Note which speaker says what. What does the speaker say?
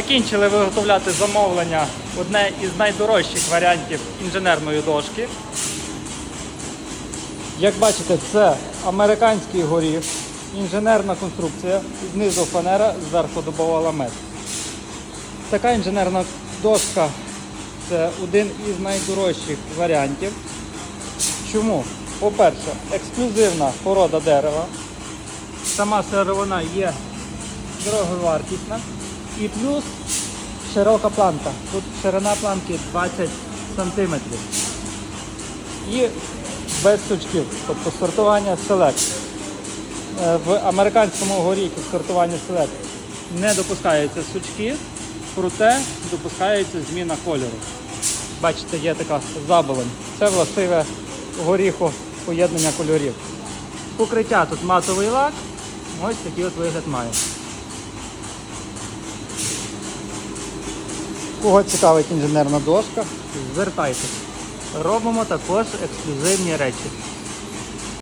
Speaker 1: Закінчили виготовляти замовлення одне із найдорожчих варіантів інженерної дошки. Як бачите, це американський горіх, інженерна конструкція, знизу фанера, зверху дубова ламет. Така інженерна дошка це один із найдорожчих варіантів. Чому? По-перше, ексклюзивна порода дерева. Сама сировина є дороговартісна. І плюс широка планка. Тут ширина планки 20 см. І без сучків, тобто сортування селект. Е, В американському горіху сортування селект не допускаються сучки, проте допускається зміна кольору. Бачите, є така заболонь. Це властиве горіху поєднання кольорів. Покриття тут матовий лак. Ось такий от вигляд має. Кого цікавить інженерна дошка, звертайтеся. Робимо також ексклюзивні речі.